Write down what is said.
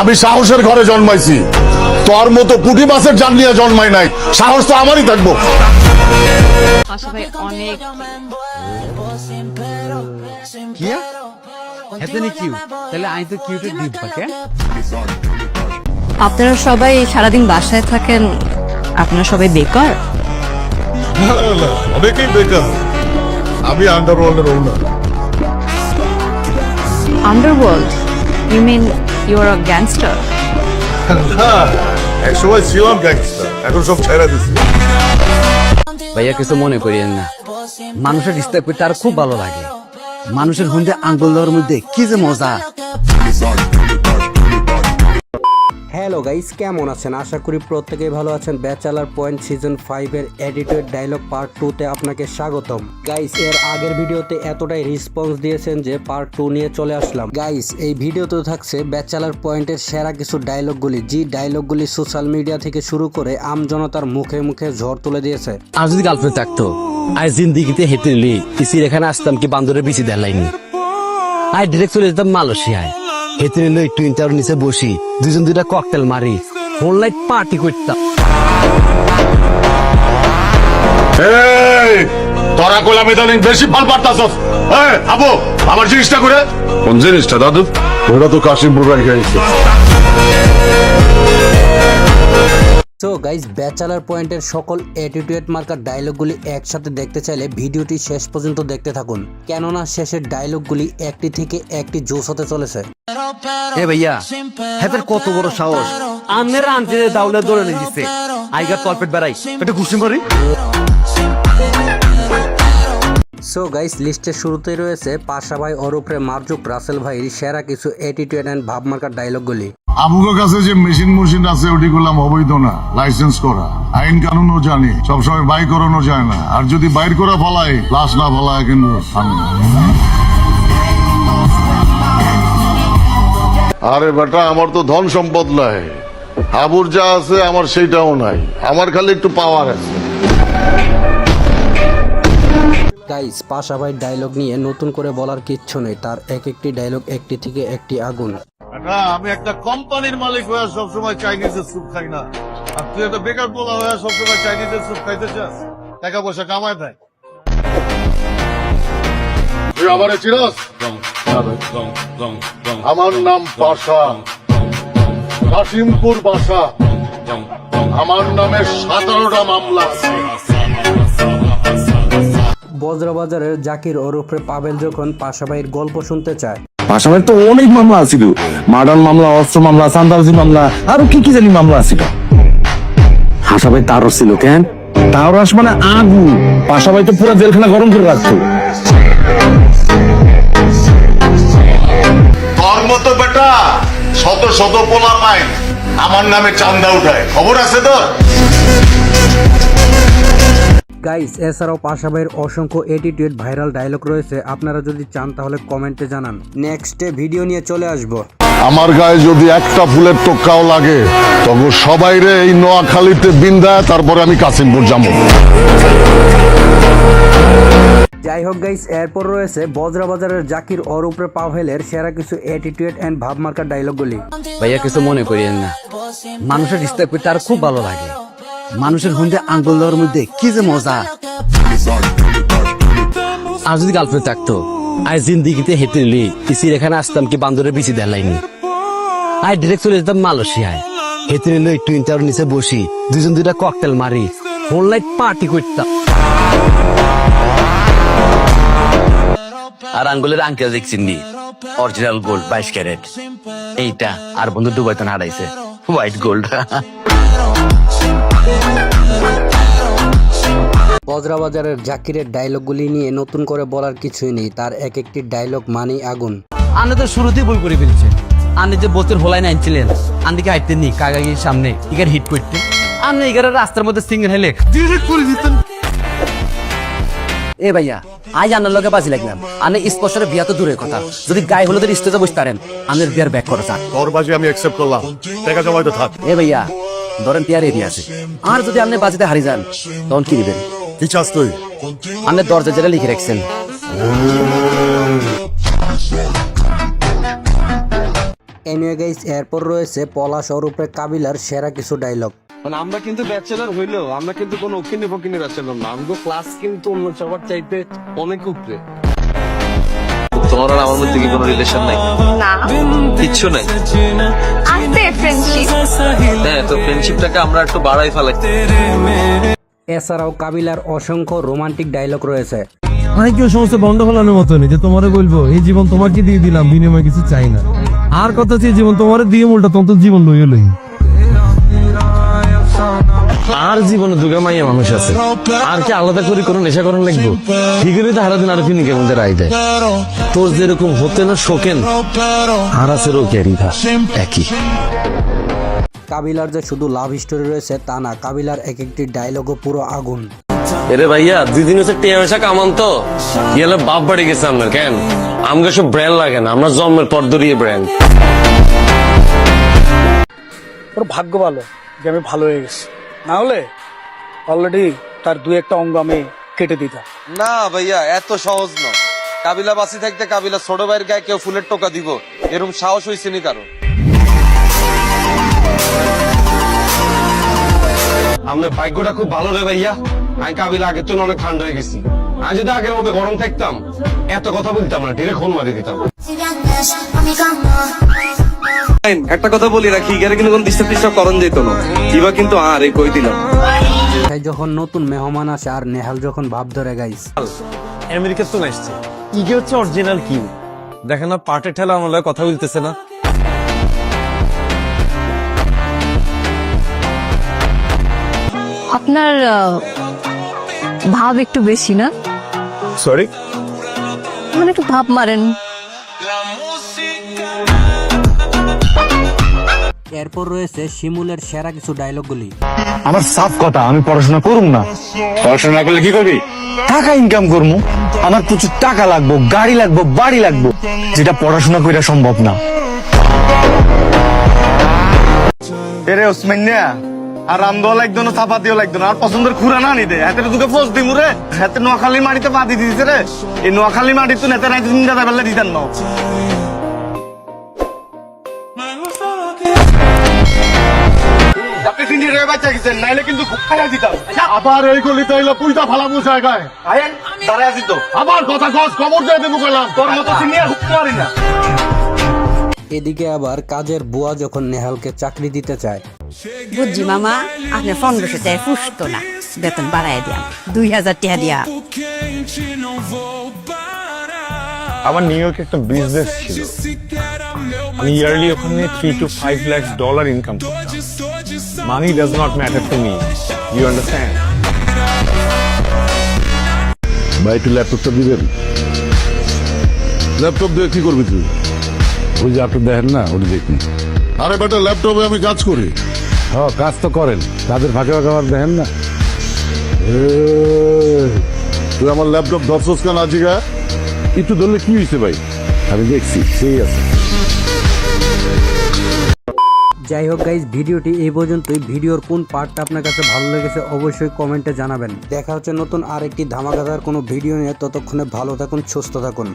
আমি সাহসের ঘরে জন্মাইছি। তোর মতো পুঁটি মাছের জান নিয়ে জন্মাই নাই। সাহস তো আমারই থাকব। অনেক। আপনারা সবাই সারাদিন বাসায় থাকেন আপনারা সবাই বেকার? অনেকেই বেকার। আমি আন্ডারওয়ার্ল্ডের owner underworld you mean you are a gangster এক সময় ছিলাম গ্যাংস্টার এখন সব ছেড়ে দিছি। ভাইয়া কিছু মনে করিয়েন না। মানুষের ডিস্টার্ব করতে আর খুব ভালো লাগে। মানুষের হুন্ডে আঙ্গুল দেওয়ার মধ্যে কি যে মজা। হ্যালো গাইস কেমন আছেন? আশা করি প্রত্যেকেই ভালো আছেন। ব্যাচেলার পয়েন্ট সিজন ফাইভের এডিটেড ডায়লগ পার্ট টুতে আপনাকে স্বাগতম। গাইস এর আগের ভিডিওতে এতটাই রেসপন্স দিয়েছেন যে পার্ট টু নিয়ে চলে আসলাম। গাইস এই ভিডিওতে থাকছে ব্যাচেলার পয়েন্টের সেরা কিছু ডায়লগগুলি যে ডায়লগগুলি সোশ্যাল মিডিয়া থেকে শুরু করে আমজনতার মুখে মুখে ঝড় তুলে দিয়েছে। আর যদি গার্লফ্রেন্ড থাকতো আজ জিন্দিগিতে হেঁটে নিলি ইসির এখানে আসতাম কি বান্দরের বেশি দেলাইনি আই ডিরেক্ট চলে যেতাম মালয়েশিয়ায়। নিলে একটু ইন্টার নিচে বসি দুজন দুইটা ককটেল মারি ফোন লাইট পার্টি করতাম। তোরা কোলা মেদালিং বেশি ফল পারতাছস। এই আবু আমার জিনিসটা করে কোন জিনিসটা দাদু? ওরা তো কাশিমপুর রেখে আইছে। সো গাইজ ব্যাচেলার পয়েন্টের সকল অ্যাটিটিউড মার্কার ডায়লগগুলি একসাথে দেখতে চাইলে ভিডিওটি শেষ পর্যন্ত দেখতে থাকুন। কেননা শেষের ডায়লগগুলি একটি থেকে একটি জোস হতে চলেছে। এ ভাইয়া হেতের কত বড় সাহস? আনের আনতে দাউলে দৌড়ে নিয়ে দিচ্ছে আইগার তলপেট বেড়াই। এটা ঘুষি মারি? সো গাইস লিস্টের শুরুতেই রয়েছে পাশা ভাই ওরফে মার্জুক রাসেল ভাইয়ের সেরা কিছু অ্যাটিটিউড অ্যান্ড ভাব মার্কার ডায়লগগুলি আমুকের কাছে যে মেশিন মেশিন আছে ওটি করলাম অবৈধ না লাইসেন্স করা। আইন কানুন কানুনও জানি সবসময় বাই করানো যায় না। আর যদি বাইর করা ফলাই লাশ না ফলায় কিন্তু আরে বেটা আমার তো ধন সম্পদ নাই। হাবুর যা আছে আমার সেইটাও নাই। আমার খালি একটু পাওয়ার আছে। গাইস পাশা ভাই ডায়লগ নিয়ে নতুন করে বলার কিচ্ছু নেই। তার এক একটি ডায়লগ একটি থেকে একটি আগুন। না আমি একটা কোম্পানির মালিক হয়ে সবসময় চাইনিজের স্যুপ খাই না। আর তুই একটা বেকার পোলা হয়ে সবসময় চাইনিজের স্যুপ খাইতে চাস? টাকা পয়সা কামায় দেয়। তুই আমারে চিনস আমার নাম পাশা কাশিমপুর বাসা। আমার নামে সতেরোটা মামলা আছে। বজ্রবাজারের জাকির ওরফে পাবেল যখন পাশা ভাইয়ের গল্প শুনতে চায়। পাশাপাশি তো অনেক মামলা আছিল মার্ডার মামলা অস্ত্র মামলা সান্দাবাজি মামলা আরও কি কি জানি মামলা আছিল হাসাবাই তারও ছিল কেন? তারস মানে আগু। পাশাপাশি তো পুরো জেলখানা গরম করে রাখতো। মতো বেটা শত শত পোলা পাই আমার নামে চান্দা উঠায়। খবর আছে তোর? গাইস এছাড়াও পাশা ভাইয়ের অসংখ্য এটিটিউড ভাইরাল ডায়লগ রয়েছে। আপনারা যদি চান তাহলে কমেন্টে জানান। নেক্সটে ভিডিও নিয়ে চলে আসব। আমার গায়ে যদি একটা ফুলের টোক্কাও লাগে তবে সবাই রে এই নোয়াখালীতে বিন্দায় তারপরে আমি কাসিমপুর যাব। যাই হোক গাইস এরপর রয়েছে বজরা বাজারের জাকির ওর অরূপে পাভেলের সেরা কিছু অ্যাটিটিউড অ্যান্ড ভাবমার্কার ডায়লগগুলি ভাইয়া, কিছু মনে করিয়েন না। মানুষের ডিস্টার্ব করতে আর খুব ভালো লাগে। মানুষের হুন্ডে আঙ্গুল দেওয়ার মধ্যে কি যে মজা। আর যদি গার্লফ্রেন্ড থাকতো আজ জিন্দিগিতে হেঁটে নিলি ইসির এখানে আসতাম কি বান্দরের বেশি দেলাইনি আই ডিরেক্ট চলে যেতাম মালয়েশিয়ায়। হেঁটে নিলে একটু ইন্টার নিচে বসি দুজন দুইটা ককটেল মারি ফোন লাইট পার্টি করতাম। আর আঙ্গুলের আঙ্কেল দেখছেন নি অরিজিনাল গোল্ড বাইশ ক্যারেট। এইটা আর বন্ধু দুবাইতে হারাইছে। হোয়াইট গোল্ড বজ্রবাজারের জাকিরের ডায়লগগুলি নিয়ে নতুন করে বলার কিছুই নেই। তার এক একটি ডায়লগ মানেই আগুন। আপনি তো শুরুতেই বই করে ফেলছেন আপনি যে বছর হোলাই নাইনছিলেন আন্দিকে হাইতেন নি কাগাগির সামনে ইগার হিট করতে আপনি ইগার রাস্তার মধ্যে সিঙ্গেল হেলে। ডিরেক্ট করে দিতেন। এ ভাইয়া আজ আনার লগে বাজি লাগলাম। আনে স্পষ্টরে বিয়া তো দূরের কথা। যদি গায়ে হলুদের স্টেজে বসতে পারেন আনের বিয়ার ব্যাক করা যাক। তোর বাজি আমি অ্যাকসেপ্ট করলাম। টাকা জমাইতে থাক। এ ভাইয়া ধরেন টিয়ার এরিয়া আছে। আর যদি আপনি বাজিতে হারি যান তখন কি দিবেন? কি চাস তুই? আপনি দরজা যেটা লিখে রাখছেন। এনিওয়ে গাইস এরপর রয়েছে পলাশ অরূপে কাবিলার সেরা কিছু ডায়লগ মানে আমরা কিন্তু ব্যাচেলার হইলেও আমরা কিন্তু কোনো ওকিনি ফকিনি ব্যাচেলার না। আমগো ক্লাস কিন্তু অন্য সবার চাইতে অনেক উপরে। তোমার আর আমার মধ্যে কি কোনো রিলেশন নাই? না। কিচ্ছু নাই? আসতে ফ্রেন্ডশিপ হ্যাঁ তো ফ্রেন্ডশিপটাকে আমরা একটু বাড়াই ফেলাই। এছাড়াও কাবিলার অসংখ্য রোমান্টিক ডায়লগ রয়েছে। মানে সমস্ত বন্ধ ফেলানোর মতো নেই যে তোমারে বলব এই জীবন তোমাকে দিয়ে দিলাম বিনিময়ে কিছু চাই না। আর কথা হচ্ছে জীবন তোমার দিয়ে উল্টা তোমার জীবন লইয়ে লই আর জীবনে দুগা মাইয়া মানুষ আছে। আর কি আলাদা করে কোনো নেশা করার লাগবো? ঠিকই তো হারা দিন আর ফিনিকে মধ্যে রাই দেয়। তোর যেরকম হতে না শোকেন আর আছে রোকেরই একই। কাবিলার যে শুধু লাভ স্টোরি রয়েছে তা না কাবিলার এক একটি ডায়লগও পুরো আগুন। এরে ভাইয়া দুই দিন হচ্ছে টিয়া পয়সা কামান তো। গেলে বাপ বাড়ি গেছে আপনার কেন? আমাকে সব ব্র্যান্ড লাগে না আমরা জন্মের পর ধরিয়ে ব্র্যান্ড ওর ভাগ্য ভালো যে আমি ভালো হয়ে গেছি। না হলে অলরেডি তার দু একটা অঙ্গ আমি কেটে দিতাম। না ভাইয়া এত সহজ না কাবিলা বাসি থাকতে কাবিলা ছোট ভাইয়ের গায়ে কেউ ফুলের টোকা দিব? এরকম সাহস হয়েছে নি কারও? আমাদের ভাগ্যটা খুব ভালো রে ভাইয়া। আমি কাবিলা আগের জন্য অনেক ঠান্ডা হয়ে গেছি। আমি যদি আগের মতো গরম থাকতাম এত কথা বলতাম না ডিরেক্ট ফোন মারি দিতাম। একটা কথা বলি রাখি এখানে কিন্তু কোনো ডিস্টার্ব টিস্টার্ব করণ যেত না। কিবা কিন্তু আর এই কই দিলাম। তাই যখন নতুন মেহমান আসে আর নেহাল যখন ভাব ধরে গাইস আমেরিকা তো আসছে। ইগে হচ্ছে অরিজিনাল কিউ। দেখেন না ঠেলা আমার কথা বলতেছে না। আপনার ভাব একটু বেশি না? সরি মানে একটু ভাব মারেন। এরপর রয়েছে শিমুলের সেরা কিছু ডায়লগগুলি আমার সাফ কথা আমি পড়াশোনা করুম না। পড়াশোনা করলে কি করবি? টাকা ইনকাম করব আমার প্রচুর টাকা লাগবো গাড়ি লাগবো বাড়ি লাগবো যেটা পড়াশোনা কইরা সম্ভব না। এরে ওসমান্যা আর রামদোয়া লাগতো না চাপাতিও লাগতো না আর পছন্দের খুরা না নিতে। হাতে তোকে পোস্ট দিমু রে। হাতে নোয়াখালী মাটিতে পাতি দিয়েছে রে। এই নোয়াখালী মাটি তো নেতা রাইতে চিন্তা বেলা দিতেন না। আপনি তিনটি বাচ্চা গেছেন নাইলে কিন্তু খাইয়া দিতাম। আবার এই গলি তাইলে পুইতা ফালাবো জায়গায়। আয়েন দাঁড়ায় আছি তো। আবার কথা কস খবর দিয়ে দেবো গেলাম তোর মতো সিনিয়র হুক মারি না। এদিকে আবার কাজের বুয়া যখন নেহালকে চাকরি দিতে চায়। বুঝছি মামা আপনার পনেরোশো টাকা ফুসতো না। বেতন বাড়াই দিয়াম। দুই হাজার টাকা দিয়া। আমার নিউ ইয়র্কে একটা বিজনেস ছিল। আমি ইয়ারলি ওখানে three two five lakh dollar income করতাম। Money does not matter to me you understand ভাই একটু ল্যাপটপটা দিবেন? ল্যাপটপ দিয়ে কি করবি তুই? ওই যে আপনি দেখেন না ওটা দেখুন। আরে বেটা ল্যাপটপে আমি কাজ করি। হ্যাঁ কাজ তো করেন। তাদের ফাঁকে ফাঁকে আমার দেখেন না। তুই আমার ল্যাপটপ ধরছস কেন আজিগা একটু ধরলে কি হয়েছে ভাই? আমি দেখছি সেই আছে। যাই হোক গাইজ ভিডিওটি এই পর্যন্তই। ভিডিওর কোন পার্টটা আপনার কাছে ভালো লেগেছে অবশ্যই কমেন্টে জানাবেন। দেখা হচ্ছে নতুন আরেকটি ধামাকাধার কোনো ভিডিও নিয়ে। ততক্ষণে ভালো থাকুন, সুস্থ থাকুন।